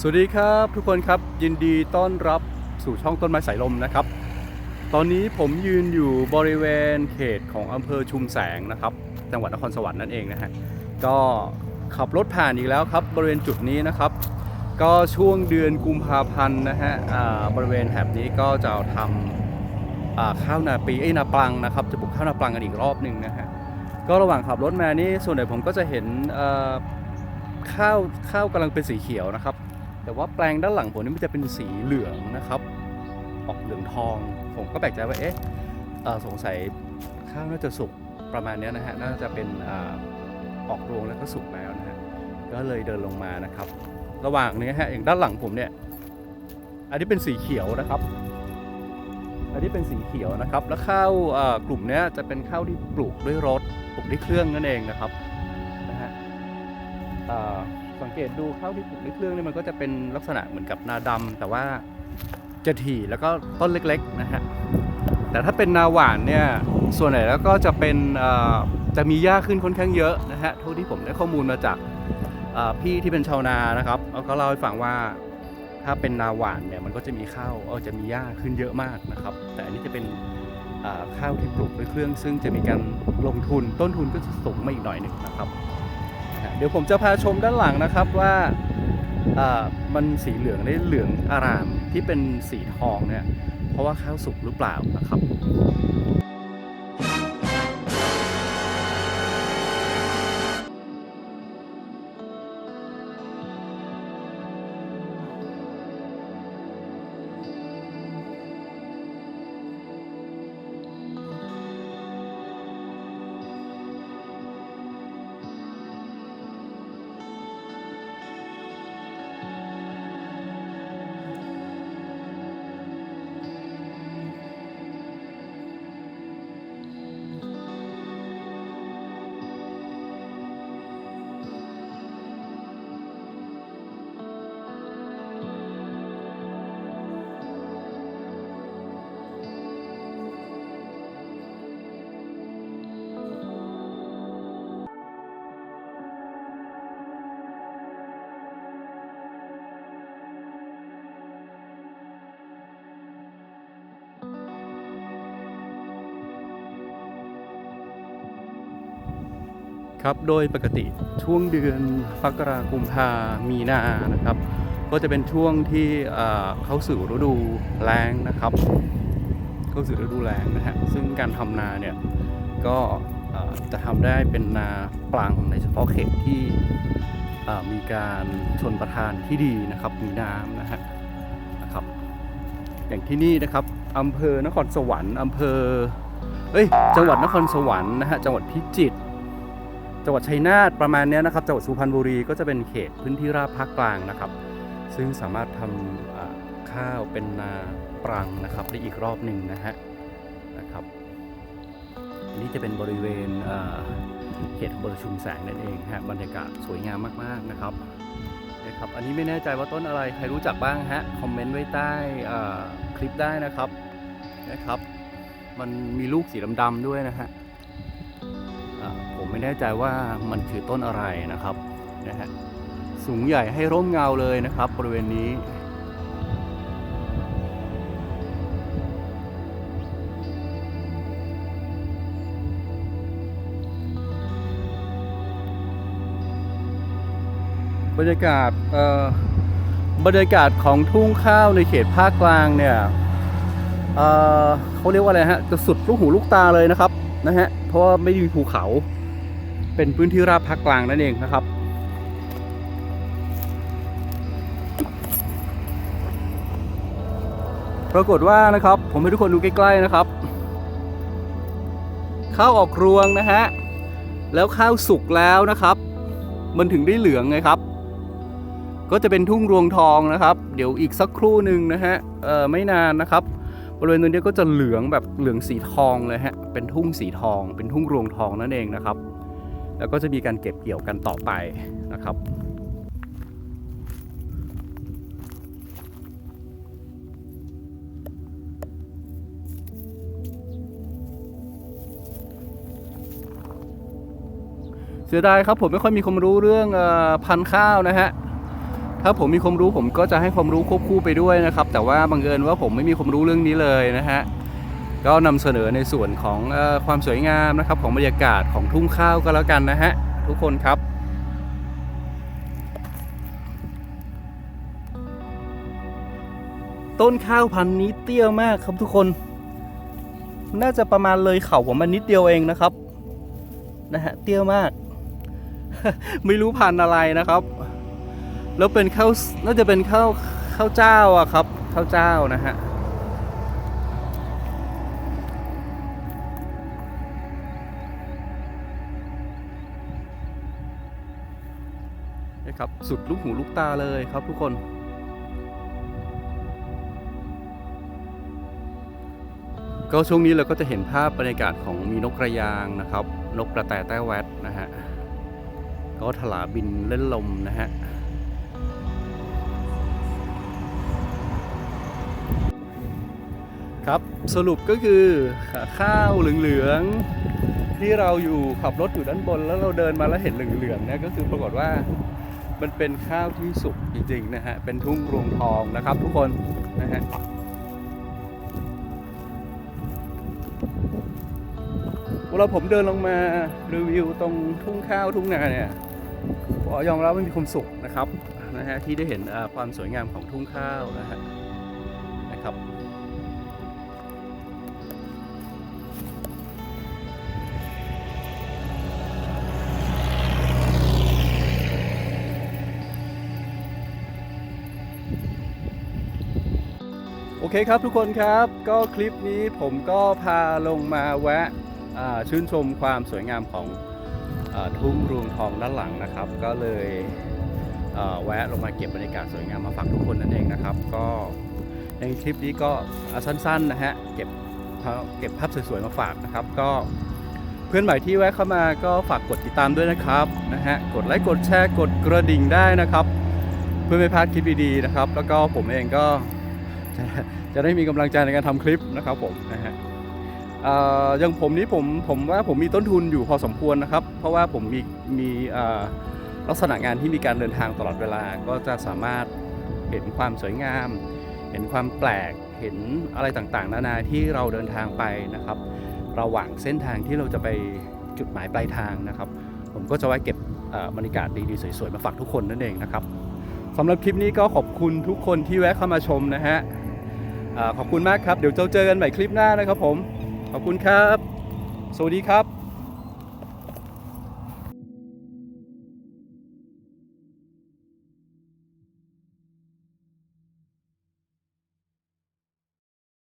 สวัสดีครับทุกคนครับยินดีต้อนรับสู่ช่องต้นไม้สายลมนะครับ ตอนนี้ผมยืนอยู่บริเวณเขตของอำเภอชุมแสงนะครับ จังหวัดนครสวรรค์นั่นเองนะฮะก็ขับรถผ่านอีกแล้วครับ บริเวณจุดนี้นะครับ ก็ช่วงเดือนกุมภาพันธ์นะฮะอ่าบริเวณแถบนี้ก็จะทำข้าวนาปีเอ้นาปลังนะครับ จะปลูกข้าวนาปลังกันอีกรอบหนึ่งนะฮะก็ระหว่างขับรถมานี่ส่วนใหญ่ผมก็จะเห็นข้าวข้าวกำลังเป็นสีเขียวนะครับ แต่ว่าแปลงด้านหลังผมนี่มันจะเป็นสีเหลืองนะครับ ออกเหลืองทอง ผมก็แปลกใจว่าเอ๊ะสงสัยข้าวน่าจะสุกประมาณนี้นะฮะน่าจะเป็นอออกรวงแล้วก็สุกแล้วนะฮะก็เลยเดินลงมานะครับ ระหว่างนี้ฮะอย่างด้านหลังผมเนี่ย อันนี้เป็นสีเขียวนะครับ อันนี้เป็นสีเขียวนะครับ แล้วข้าวกลุ่มนี้จะเป็นข้าวที่ปลูกด้วยรถปลูกด้วยเครื่องนั่นเองนะครับนะฮะอ่อ สังเกตดูข้าวที่ปลูกด้วยเครื่องเนี่ยมันก็จะเป็นลักษณะเหมือนกับนาดำแต่ว่าจะถี่แล้วก็ต้นเล็กๆนะฮะแต่ถ้าเป็นนาหวานเนี่ยส่วนใหญ่แล้วก็จะเป็นจะมีหญ้าขึ้นค่อนข้างเยอะนะฮะเท่าที่ผมได้ข้อมูลมาจากพี่ที่เป็นชาวนานะครับเขาก็เล่าให้ฟังว่าถ้าเป็นนาหวานเนี่ยมันก็จะมีข้าวเออจะมีหญ้าขึ้นเยอะมากนะครับ แต่อันนี้จะเป็นข้าวที่ปลูกด้วยเครื่อง ซึ่งจะมีการลงทุนต้นทุนก็จะสูงมาอีกหน่อยหนึ่งนะครับ ฮะเดี๋ยวผมจะพาชมด้านหลังนะครับว่าอ่ามันสีเหลืองได้เหลืองอารามที่เป็นสีทองเนี่ยเพราะว่าข้าวสุกหรือเปล่านะครับ ครับ โดยปกติช่วงเดือนมกรากุมภามีนานะครับ ก็จะเป็นช่วงที่เข้าสู่ฤดูแล้งนะครับ เข้าสู่ฤดูแล้งนะฮะ ซึ่งการทำนาเนี่ยก็จะทำได้เป็นนาปลังในเฉพาะเขตที่มีการชนประทานที่ดีนะครับ มีน้ำนะฮะนะครับ อย่างที่นี่นะครับอำเภอนครสวรรค์อำเภอเอ้ยจังหวัดนครสวรรค์นะฮะจังหวัดพิจิตร จังหวัดชัยนาทประมาณนี้นะครับจังหวัดสุพรรณบุรีก็จะเป็นเขตพื้นที่ราบภาคกลางนะครับ ซึ่งสามารถทำข้าวเป็นนาปรังนะครับได้อีกรอบหนึ่งนะฮะนะครับอันนี้จะเป็นบริเวณเขตอำเภอชุมแสงนั่นเองฮะบรรยากาศสวยงามมากๆนะครับนะครับ อันนี้ไม่แน่ใจว่าต้นอะไรใครรู้จักบ้างฮะคอมเมนต์ไว้ใต้คลิปได้นะครับนะครับ มันมีลูกสีดำๆด้วยนะฮะ ผมไม่แน่ใจว่ามันคือต้นอะไรนะครับนะฮะสูงใหญ่ให้ร่มเงาเลยนะครับ บริเวณนี้บรรยากาศบรรยากาศของทุ่งข้าวในเขตภาคกลางเนี่ยเเขาเรียกว่าอะไรฮะจะสุดลูกหูลูกตาเลยนะครับนะฮะ ราะว่าไม่มีภูเขา เป็นพื้นที่ราบภาคกลางนั่นเองนะครับ ปรากฏว่านะครับ ผมให้ทุกคนดูใกล้ๆนะครับข้าวออกรวงนะฮะ แล้วข้าวสุกแล้วนะครับ มันถึงได้เหลืองไงครับ ก็จะเป็นทุ่งรวงทองนะครับ เดี๋ยวอีกสักครู่หนึ่งนะฮะ เออไม่นานนะครับ บริเวณตรงนี้ก็จะเหลืองแบบเหลืองสีทองเลยฮะ เป็นทุ่งสีทอง เป็นทุ่งรวงทองนั่นเองนะครับ แล้วก็จะมีการเก็บเกี่ยวกันต่อไปนะครับเสียดายครับผมไม่ค่อยมีความรู้เรื่องอพันธุ์ข้าวนะฮะ ถ้าผมมีความรู้ผมก็จะให้ความรู้ควบคู่ไปด้วยนะครับ แต่ว่าบังเอิญว่าผมไม่มีความรู้เรื่องนี้เลยนะฮะก็นำเสนอในส่วนของอความสวยงามนะครับของบรรยากาศของทุ่งข้าวก็แล้วกันนะฮะทุกคนครับต้นข้าวพันธุ์นี้เตี้ยมากครับทุกคน น่าจะประมาณเลยเข่าผมมันนิดเดียวเองนะครับ นะฮะเตี้ยมาก ไม่รู้พันธุ์อะไรนะครับ แล้วเป็นข้าวน่าจะเป็นข้าวข้าวเจ้าอะครับข้าวเจ้านะฮะนะครับสุดลูกหูลูกตาเลยครับทุกคนก็ช่วงนี้เราก็จะเห็นภาพบรรยากาศของมีนกกระยางนะครับ นกกระแตแต้แวดนะฮะ ก็ถลาบินเล่นลมนะฮะ ครับสรุปก็คือข้าวเหลืองๆที่เราอยู่ขับรถอยู่ด้านบน แล้วเราเดินมาแล้วเห็นเหลืองๆเนี่ยก็คือปรากฏว่ามันเป็นข้าวที่สุกจริงๆนะฮะเป็นทุ่งรวงทองนะครับทุกคนนะฮะเวลาผมเดินลงมารีวิวตรงทุ่งข้าวทุ่งนาเนี่ยขอยอมรับว่ามีความสุขนะครับนะฮะที่ได้เห็นความสวยงามของทุ่งข้าวนะฮะนะครับ เคครับทุกคนครับ ก็คลิปนี้ผมก็พาลงมาแวะชื่นชมความสวยงามของอทุ่งรวงทองด้านหลังนะครับ ก็เลยแวะลงมาเก็บบรรยากาศสวยงามมาฝากทุกคนนั่นเองนะครับ ก็ในคลิปนี้ก็สั้นๆนะฮะเก็บเก็บภาพสวยๆมาฝากนะครับ ก็เพื่อนใหม่ที่แวะเข้ามาก็ฝากกดติดตามด้วยนะครับนะฮะกดไลค์กดแชร์กดกระดิ่งได้นะครับ เพื่อไม่พลาดคลิปดีๆนะครับ แล้วก็ผมเองก็ จะจะได้มีกำลังใจในการทำคลิปนะครับผมนะฮะอย่างผมนี้ผมผมว่าผมมีต้นทุนอยู่พอสมควรนะครับ เพราะว่าผมมีมีลักษณะงานที่มีการเดินทางตลอดเวลาก็จะสามารถเห็นความสวยงาม เห็นความแปลกเห็นอะไรต่างๆ นานาที่เราเดินทางไปนะครับ ระหว่างเส้นทางที่เราจะไปจุดหมายปลายทางนะครับ ผมก็จะไว้เก็บบรรยากาศดีๆสวยๆมาฝากทุกคนนั่นเองนะครับสำหรับคลิปนี้ก็ขอบคุณทุกคนที่แวะเข้ามาชมนะฮะ ขอบคุณมากครับ เดี๋ยวเจอเจอกันใหม่คลิปหน้านะครับผม ขอบคุณครับ สวัสดีครับ